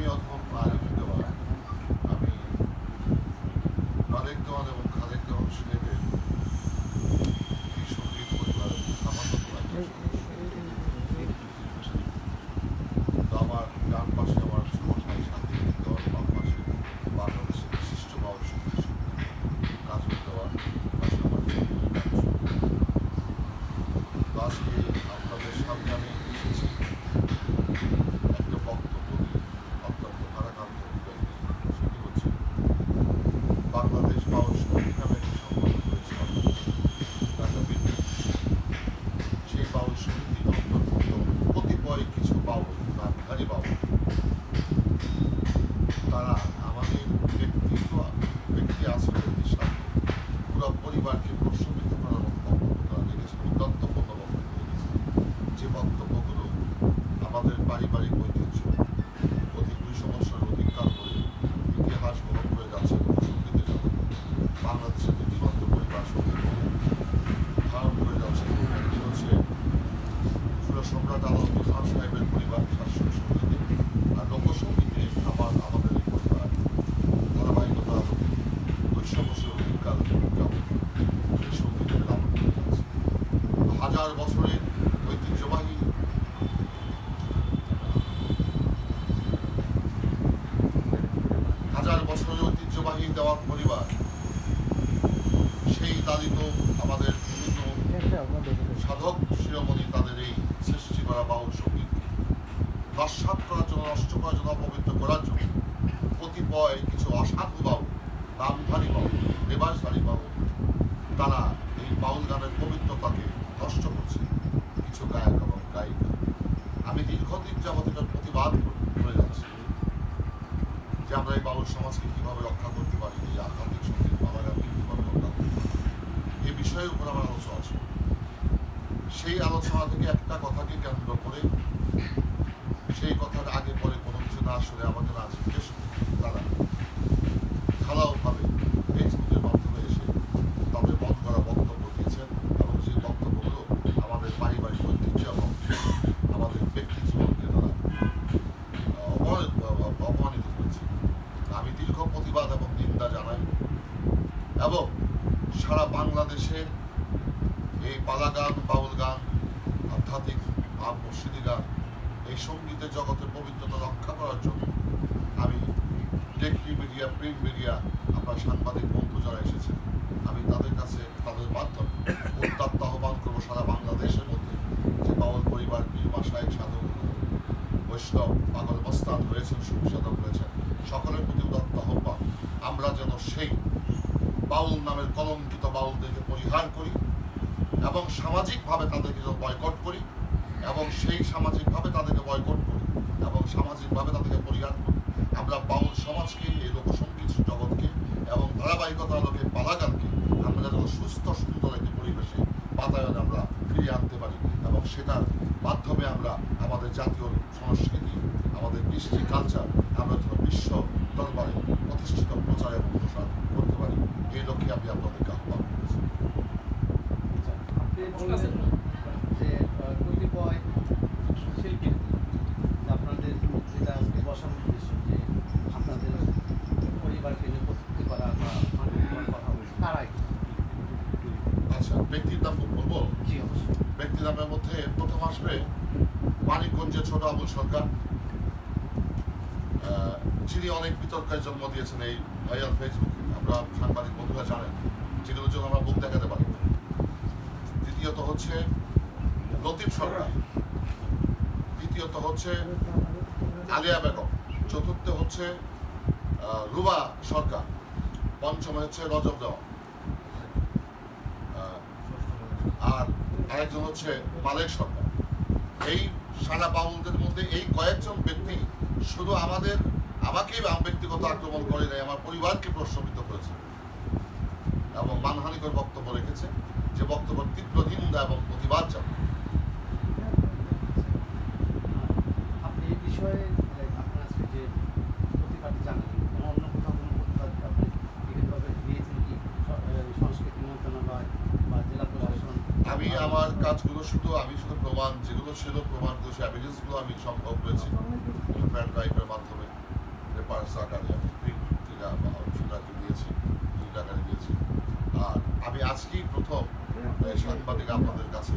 আমি অথম আমি মালিক দেওয়ান এবং খালেক দেওয়ান সাহেবের এই সংগীত পরিবার সামান্য কোনো একজন সদস্য। তো আমার ডান পাশে আমার ছোট ভাই শান্তি দেওয়ার বাম পাশে বাংলাদেশের বিশিষ্ট বাউল সংগীত শিল্পী কাজল দেওয়ার পাশে আমার ছোট ভাই কাজল। তো আজকে আপনাদের সামনে আমি এসেছি একটা বক্তব্য নিয়ে অত্যন্ত ভারাক্রান্ত হৃদয় নিয়ে সেটি হচ্ছে বাংলাদেশ বাউল সংগীত নামে একটি সংগঠন রয়েছে ঢাকা বিদ্যুৎ সেই বাউল সমিতির অন্তর্ভুক্ত কতিপয় কিছু বাউল নামধারী বাউল তারা আমাদের ব্যক্তিত্ব ব্যক্তি আছে ব্যক্তির সাথে পুরো পরিবারকে প্রশ্নবিদ্ধ করার মতো বক্তব্য তারা রেখেছে উদ্যন্তপূর্ণ বক্তব্য রেখেছে যে বক্তব্যগুলো আমাদের পারিবারিক ঐতিহ্য অধিক দুইশো বছর অধিককাল ধরে ইতিহাস বহন করে যাচ্ছে সঙ্গীতের জগৎ বাংলাদেশের নীতিমাত্র পরিবার সংগীত ধারণ করে যাচ্ছে একটি হচ্ছে সুর সম্রাট আলাউদ্দিন খান সাহেবের পরিবার শাসক সঙ্গীতে আর লোকসঙ্গীতে আমার আমাদের এই পরিবার ধারাবাহিকতা হাজার বছরের ঐতিহ্যবাহী হাজার বছরের ঐতিহ্যবাহী দেওয়ার পরিবার সেই লালিত আমাদের সাধক শিরোমণি তাদের এই সৃষ্টি করা বাউল সংগীত। নস্বাত করার জন্য নষ্ট করার জন্য করার জন্য কতিপয় কিছু অসাধু নামধারী বাউল রেবাসধারী বাউল তারা এই বাউল গানের পবিত্রতাকে নষ্ট করছে। কিছু গায়ক এবং গায়িকা। আমি দীর্ঘদিন যাবত এটার প্রতিবাদ করে- যাচ্ছি। যে আমরা এই বাউল সমাজকে কীভাবে রক্ষা করতে পারি, এই আধ্যাত্মিক সংগীত বাংলাগানকে কীভাবে রক্ষা করতে পারি এই বিষয়ের উপর আমার আলোচনা আছে। সেই আলোচনা থেকে একটা কথাকে কেন্দ্র করে, সেই কথার আগে পরে কোনো কিছু না শুনে জিজ্ঞেস করে তারা ঢালাওভাবে ফেসবুকের মাধ্যমে এসে তাদের মন করা বক্তব্য দিয়েছেন এবং সেই বক্তব্যগুলো আমাদের পারিবারিক ঐতিহ্য এবং আমাদের ব্যক্তি জীবনকে তারা আহ, অপমানিত অপমানিত করেছে আমি দীর্ঘ প্রতিবাদ এবং নিন্দা জানাই এবং সারা বাংলাদেশের এই পালা গান বাউল গান আধ্যাত্মিক ভাব মুর্শিদি গান এই সঙ্গীতের জগতের পবিত্রতা রক্ষা করার জন্য আমি টেকনি মিডিয়া, প্রিন্ট মিডিয়া, আপনার সাংবাদিক, বন্ধু যারা এসেছেন, আমি তাদের কাছে তাদের মাধ্যমে উত্তাপ্ত আহ্বান করব সারা বাংলাদেশের মধ্যে যে বাউল পরিবার পীর মাসায়ক সাধক বৈষ্ণব পাগল মস্তান রয়েছেন সুবিসাধক রয়েছেন সকলের প্রতি উদাত্ত আহ্বান। আমরা যেন সেই বাউল নামের কলঙ্কিত বাউলদেরকে পরিহার করি এবং সামাজিকভাবে তাদেরকে বয়কট করি এবং সেই সামাজিকভাবে তাদেরকে বয়কট করি এবং সামাজিকভাবে তাদেরকে পরিহার করি। আমরা বাউল সমাজকে, এই লোকসঙ্গীত জগৎকে এবং ধারাবাহিকতা লোকে পালাগানকে আমরা যেন সুস্থ, সুন্দর একটি পরিবেশে, বাতায়নে আমরা ফিরিয়ে আনতে পারি এবং সেটার মাধ্যমে আমরা আমাদের জাতীয় সংস্কৃতি, আমাদের কৃষ্টি কালচার আমরা যেন বিশ্ব দরবারে প্রতিষ্ঠিত প্রচার এবং প্রসার করতে পারি এই লক্ষ্যে আমি আপনাদেরকে আহ্বান করেছি আপনি বললেন যে আহ, কতিপয় শিল্পী আপনাদের বসানোর উদ্দেশ্য যে আপনাদের পরিবারকে নিয়ে প্রস্তুতি করা বা মানুষ করার কথা বলছে তারাই। আচ্ছা ব্যক্তির নাম বলব? জি অবশ্যই। ব্যক্তি নামের মধ্যে প্রথম আসবে মানিকগঞ্জের ছোট আবুল সরকার। যিনি অনেক বিতর্কের জন্ম দিয়েছেন এই ভাইরাল ফেসবুকে আমরা সাংবাদিক বন্ধুরা জানেন যেগুলোর জন্য আমরা মুখ দেখাতে পারি। দ্বিতীয়ত হচ্ছে লতিফ সরকার। তৃতীয়ত হচ্ছে আলিয়া বেগম। চতুর্থ হচ্ছে রুবা সরকার। পঞ্চমে হচ্ছে রজব দেওয়া আর আরেকজন হচ্ছে মালেক সরকার। এই সারা বাউলদের মধ্যে এই কয়েকজন ব্যক্তি শুধু আমাদের, আমাকেই ব্যক্তিগত আক্রমণ করে নাই, আমার পরিবারকে প্রশ্নবিদ্ধ করেছে এবং মানহানিকর বক্তব্য রেখেছে। যে বক্তব্য তীব্র নিন্দা এবং প্রতিবাদ জানায়। আমি আমার কাজগুলো শুধু আমি শুধু প্রমাণ যেগুলো ছিল প্রমাণগুলো সেই এভিডেন্সগুলো আমি সম্ভব করেছি। প্যান ড্রাইভের মাধ্যমে নোটস আকারে আমি প্রিন্ট দিয়েছি দিয়েছি। আর আমি আজকেই প্রথম সাংবাদিক আপনাদের কাছে